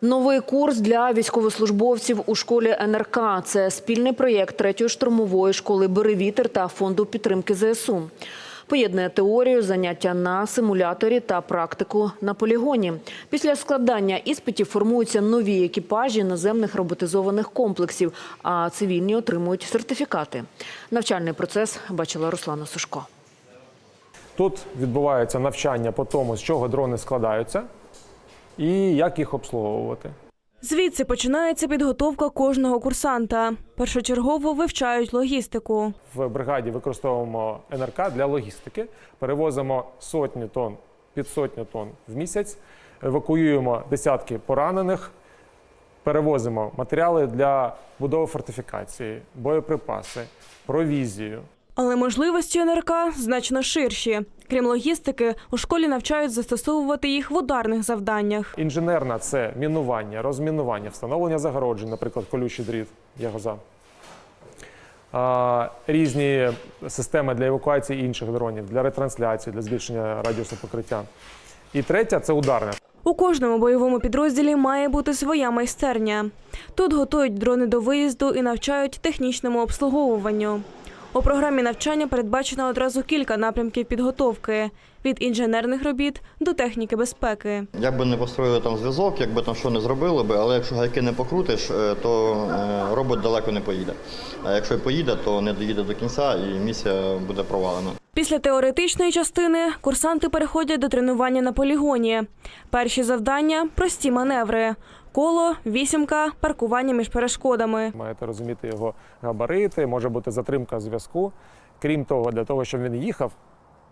Новий курс для військовослужбовців у школі НРК. Це спільний проєкт третьої штурмової школи «Беревітер» та фонду підтримки ЗСУ. Поєднує теорію, заняття на симуляторі та практику на полігоні. Після складання іспитів формуються нові екіпажі наземних роботизованих комплексів, а цивільні отримують сертифікати. Навчальний процес бачила Руслана Сушко. Тут відбувається навчання по тому, з чого дрони складаються і як їх обслуговувати. Звідси починається підготовка кожного курсанта. Першочергово вивчають логістику. В бригаді використовуємо НРК для логістики, перевозимо сотні тонн, під сотню тонн в місяць, евакуюємо десятки поранених, перевозимо матеріали для будови фортифікації, боєприпаси, провізію. Але можливості НРК значно ширші. Крім логістики, у школі навчають застосовувати їх в ударних завданнях. Інженерна це мінування, розмінування, встановлення загороджень, наприклад, колючий дріт, ягоза. Різні системи для евакуації інших дронів, для ретрансляції, для збільшення радіусу покриття. І третя це ударна. У кожному бойовому підрозділі має бути своя майстерня. Тут готують дрони до виїзду і навчають технічному обслуговуванню. У програмі навчання передбачено одразу кілька напрямків підготовки від інженерних робіт до техніки безпеки. Як би не построїли там зв'язок, як би там що не зробили би, але якщо гайки не покрутиш, е, то е, робот далеко не поїде. А якщо поїде, то не доїде до кінця і місія буде провалена. Після теоретичної частини курсанти переходять до тренування на полігоні. Перші завдання прості маневри: коло, вісімка, паркування між перешкодами. Маєте розуміти його габарити, може бути затримка зв'язку. Крім того, для того, щоб він їхав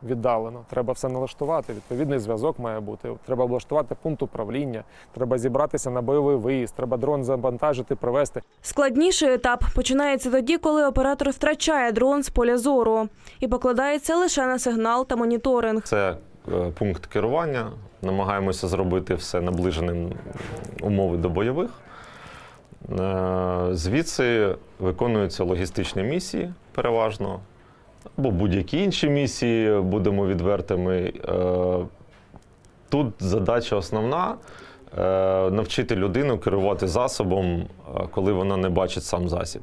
віддалено, треба все налаштувати. Відповідний зв'язок має бути. Треба облаштувати пункт управління, треба зібратися на бойовий виїзд, треба дрон завантажити, привезти. Складніший етап починається тоді, коли оператор втрачає дрон з поля зору і покладається лише на сигнал та моніторинг. Це пункт керування. Намагаємося зробити все наближеним умови до бойових. Е, Звідси виконуються логістичні місії переважно, або будь-які інші місії, будемо відвертими. Е, Тут задача основна е, навчити людину керувати засобом, е, коли вона не бачить сам засіб.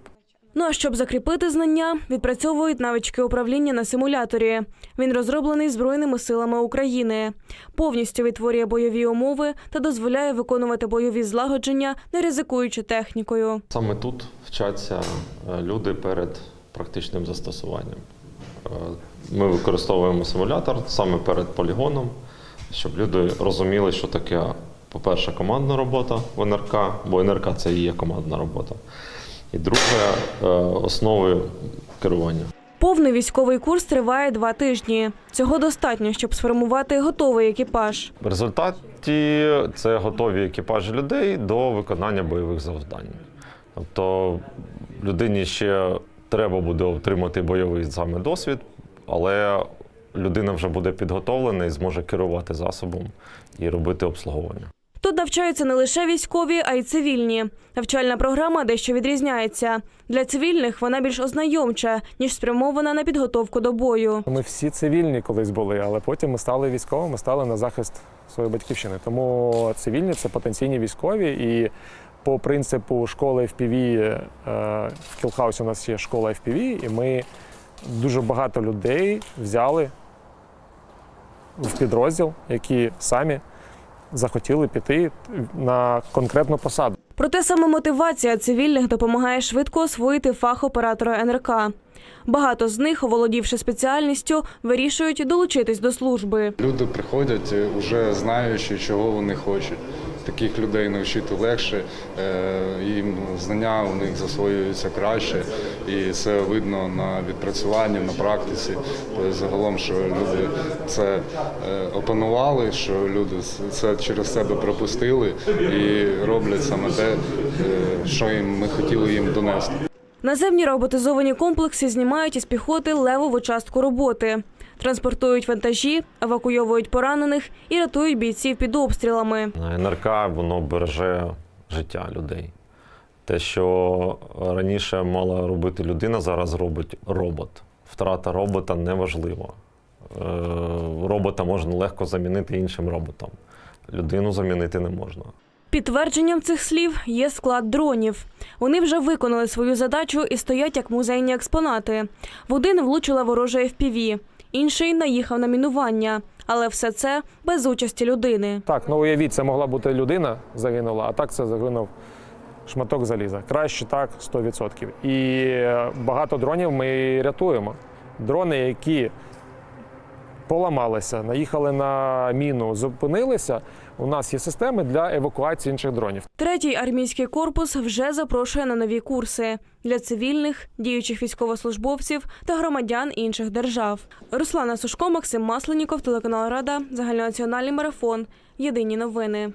Ну а щоб закріпити знання, відпрацьовують навички управління на симуляторі. Він розроблений Збройними силами України. Повністю відтворює бойові умови та дозволяє виконувати бойові злагодження, не ризикуючи технікою. Саме тут вчаться е, люди перед практичним застосуванням. Е, Ми використовуємо симулятор саме перед полігоном, щоб люди розуміли, що таке, по-перше, командна робота в НРК, бо НРК це і є командна робота. І друге е, основи керування. Повний військовий курс триває два тижні. Цього достатньо, щоб сформувати готовий екіпаж. В результаті це готові екіпажі людей до виконання бойових завдань. Тобто людині ще треба буде отримати бойовий саме досвід, але людина вже буде підготовлена і зможе керувати засобом і робити обслуговування. Тут навчаються не лише військові, а й цивільні. Навчальна програма дещо відрізняється. Для цивільних вона більш ознайомча, ніж спрямована на підготовку до бою. Ми всі цивільні колись були, але потім ми стали військовими, стали на захист своєї батьківщини. Тому цивільні це потенційні військові. І по принципу школи FPV, е, в Кілхаусі у нас є школа FPV, і ми дуже багато людей взяли в підрозділ, які самі захотіли піти на конкретну посаду. Проте саме мотивація цивільних допомагає швидко освоїти фах оператора НРК. Багато з них, оволодівши спеціальністю, вирішують долучитись до служби. Люди приходять вже знаючи, чого вони хочуть. Таких людей навчити легше, е, їм знання у них засвоюються краще, і це видно на відпрацюванні, на практиці. Тобто загалом, що люди це е, опанували, що люди це через себе пропустили і роблять саме те, е, що їм ми хотіли їм донести. Наземні роботизовані комплекси знімають із піхоти левову частку роботи. Транспортують вантажі, евакуйовують поранених і рятують бійців під обстрілами. НРК воно береже життя людей. Те, що раніше мала робити людина, зараз робить робот. Втрата робота неважлива. Е, Робота можна легко замінити іншим роботом. Людину замінити не можна. Підтвердженням цих слів є склад дронів. Вони вже виконали свою задачу і стоять як музейні експонати. В один влучила ворожа FPV, інший наїхав на мінування. Але все це без участі людини. Так, ну уявіть, це могла бути людина загинула, а так це загинув шматок заліза. Краще так 100%. І е, багато дронів ми рятуємо. Дрони, які поламалися, наїхали на міну, зупинилися. У нас є системи для евакуації інших дронів. Третій армійський корпус вже запрошує на нові курси для цивільних, діючих військовослужбовців та громадян інших держав. Руслана Сушко, Максим Масленіков, телеканал Рада, загальнонаціональний марафон. Єдині новини.